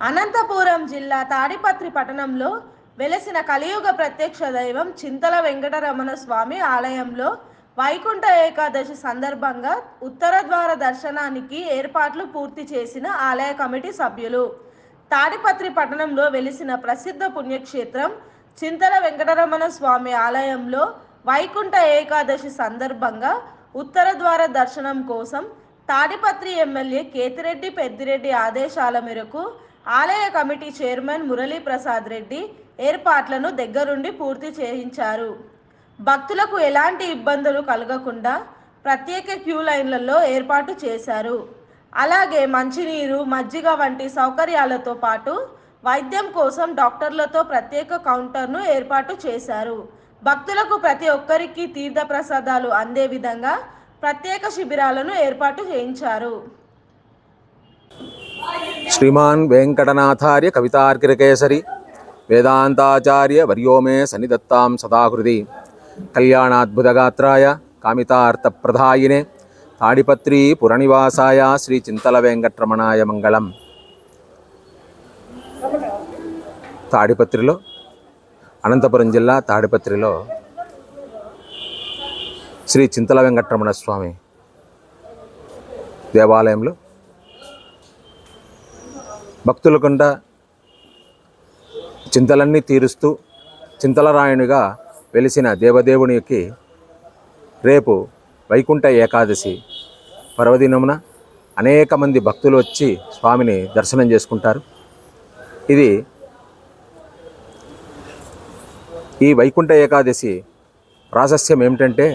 అనంతపురం జిల్లా తాడిపత్రి పట్టణంలో వెలసిన కలియుగ ప్రత్యక్ష దైవం చింతల వెంకటరమణ స్వామి ఆలయంలో వైకుంఠ ఏకాదశి సందర్భంగా ఉత్తర ద్వార దర్శనానికి ఏర్పాట్లు పూర్తి చేసిన ఆలయ కమిటీ సభ్యులు. తాడిపత్రి పట్టణంలో వెలిసిన ప్రసిద్ధ పుణ్యక్షేత్రం చింతల వెంకటరమణ స్వామి ఆలయంలో వైకుంఠ ఏకాదశి సందర్భంగా ఉత్తర ద్వార దర్శనం కోసం తాడిపత్రి ఎమ్మెల్యే కేతిరెడ్డి పెద్దిరెడ్డి ఆదేశాల మేరకు ఆలయ కమిటీ చైర్మన్ మురళీ ప్రసాద్ రెడ్డి ఏర్పాట్లను దగ్గరుండి పూర్తి చేయించారు. భక్తులకు ఎలాంటి ఇబ్బందులు కలగకుండా ప్రత్యేక క్యూ లైన్లలో ఏర్పాటు చేశారు. అలాగే మంచినీరు మజ్జిగ వంటి సౌకర్యాలతో పాటు వైద్యం కోసం డాక్టర్లతో ప్రత్యేక కౌంటర్ను ఏర్పాటు చేశారు. భక్తులకు ప్రతి ఒక్కరికి తీర్థ ప్రసాదాలు అందే విధంగా ప్రత్యేక శిబిరాలను ఏర్పాటు చేయించారు. శ్రీమాన్ వెంకటనాథార్య కవితార్కిరకేసరి వేదాంతాచార్య వర్యోమే సన్నిదత్తాం సదాహృది కళ్యాణాద్భుతగాత్రాయ కామితార్థప్రధాయినే తాడిపత్రి పురనివాసాయ శ్రీ చింతల వెంకటరమణాయ మంగళం. తాడిపత్రిలో అనంతపురం జిల్లా తాడిపత్రిలో శ్రీ చింతల వెంకటరమణ స్వామి దేవాలయంలో భక్తులకుండ చింతలన్నీ తీరుస్తూ చింతలరాయునిగా వెలిసిన దేవదేవునికి రేపు వైకుంఠ ఏకాదశి పర్వదినమున అనేక మంది భక్తులు వచ్చి స్వామిని దర్శనం చేసుకుంటారు. ఇది ఈ వైకుంఠ ఏకాదశి ప్రాశస్యం ఏమిటంటే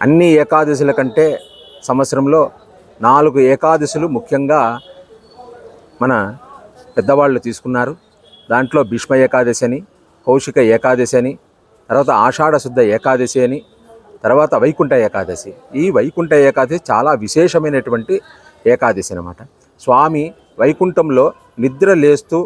అన్ని ఏకాదశుల కంటే సంవత్సరంలో నాలుగు ఏకాదశులు ముఖ్యంగా మన పెద్దవాళ్ళు తీసుకున్నారు. దాంట్లో భీష్మ ఏకాదశి అని కౌశిక ఏకాదశి అని తర్వాత ఆషాఢశుద్ధ ఏకాదశి అని తర్వాత వైకుంఠ ఏకాదశి. ఈ వైకుంఠ ఏకాదశి చాలా విశేషమైనటువంటి ఏకాదశి అనమాట స్వామి వైకుంఠంలో నిద్ర లేస్తూ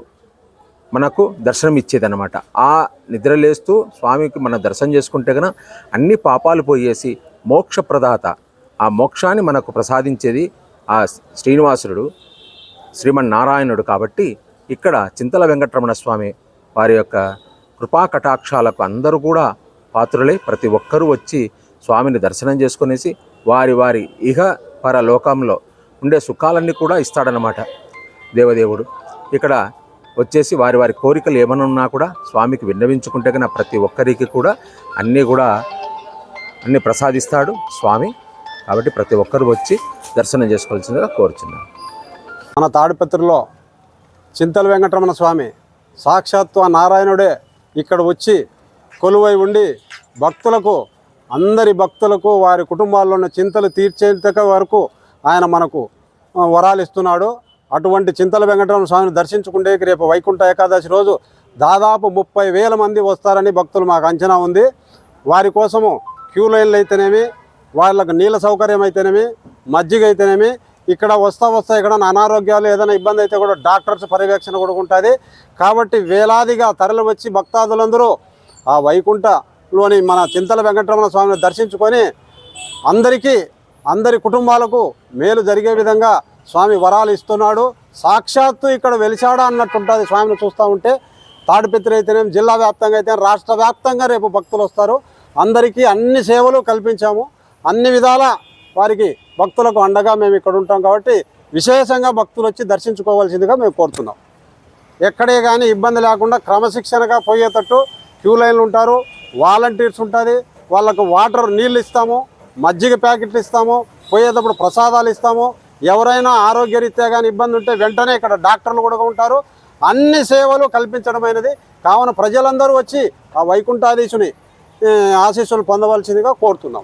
మనకు దర్శనం ఇచ్చేదన్నమాట. ఆ నిద్ర లేస్తూ స్వామికి మనం దర్శనం చేసుకుంటే కనుక అన్ని పాపాలు పోయేసి మోక్షప్రదాత ఆ మోక్షాన్ని మనకు ప్రసాదించేది ఆ శ్రీనివాసుడు. శ్రీమన్నారాయణుడు కాబట్టి ఇక్కడ చింతల వెంకటరమణ స్వామి వారి యొక్క కృపా కటాక్షాలకు అందరూ కూడా పాత్రులై ప్రతి ఒక్కరూ వచ్చి స్వామిని దర్శనం చేసుకునేసి వారి వారి ఇహ పర లోకంలో ఉండే సుఖాలన్నీ కూడా ఇస్తాడనమాట దేవదేవుడు. ఇక్కడ వచ్చేసి వారి వారి కోరికలు ఏమైనా ఉన్నా కూడా స్వామికి విన్నవించుకుంటే కన్నా ప్రతి ఒక్కరికి కూడా అన్నీ కూడా అన్ని ప్రసాదిస్తాడు స్వామి. కాబట్టి ప్రతి ఒక్కరు వచ్చి దర్శనం చేసుకోవాల్సిందిగా కోరుచున్నాను. మన తాడిపత్రిలో చింతల వెంకటరమణ స్వామి సాక్షాత్తు ఆ నారాయణుడే ఇక్కడ వచ్చి కొలువై ఉండి భక్తులకు అందరి భక్తులకు వారి కుటుంబాల్లో ఉన్న చింతలు తీర్చేంత వరకు ఆయన మనకు వరాలిస్తున్నాడు. వరాలు ఇస్తున్నాడు అటువంటి చింతల వెంకటరమణ స్వామిని దర్శించుకుంటే రేపు వైకుంఠ ఏకాదశి రోజు దాదాపు ముప్పై వేల మంది వస్తారని భక్తులు మాకు అంచనా ఉంది. వారి కోసము క్యూ లైన్లు అయితేనేమి వాళ్ళకు నీళ్ళ సౌకర్యం అయితేనేమి మజ్జిగ అయితేనేమి ఇక్కడ వస్తా వస్తా ఇక్కడ అనారోగ్యాలు ఏదైనా ఇబ్బంది అయితే కూడా డాక్టర్స్ పర్యవేక్షణ కూడా ఉంటుంది. కాబట్టి వేలాదిగా తరలి వచ్చి భక్తాదులందరూ ఆ వైకుంఠలోని మన చింతల వెంకటరమణ స్వామిని దర్శించుకొని అందరికీ అందరి కుటుంబాలకు మేలు జరిగే విధంగా స్వామి వరాలు ఇస్తున్నాడు. సాక్షాత్తు ఇక్కడ వెలిసాడా అన్నట్టు ఉంటుంది స్వామిని చూస్తూ ఉంటే. తాడిపిత్రైతేనేం జిల్లా వ్యాప్తంగా అయితే రాష్ట్ర వ్యాప్తంగా రేపు భక్తులు వస్తారు. అందరికీ అన్ని సేవలు కల్పించాము. అన్ని విధాల వారికి భక్తులకు అండగా మేము ఇక్కడ ఉంటాం కాబట్టి విశేషంగా భక్తులు వచ్చి దర్శించుకోవాల్సిందిగా మేము కోరుతున్నాం. ఎక్కడే కానీ ఇబ్బంది లేకుండా క్రమశిక్షణగా పోయేటట్టు క్యూ లైన్లు ఉంటారు వాలంటీర్స్ ఉంటుంది వాళ్ళకు వాటర్ నీళ్ళు ఇస్తాము మజ్జిగ ప్యాకెట్లు ఇస్తాము పోయేటప్పుడు ప్రసాదాలు ఇస్తాము. ఎవరైనా ఆరోగ్యరీత్యా కానీ ఇబ్బంది ఉంటే వెంటనే ఇక్కడ డాక్టర్లు కూడా ఉంటారు. అన్ని సేవలు కల్పించడమైనది. కావున ప్రజలందరూ వచ్చి ఆ వైకుంఠాధీశుని ఆశీస్సులు పొందవలసిందిగా కోరుతున్నాం.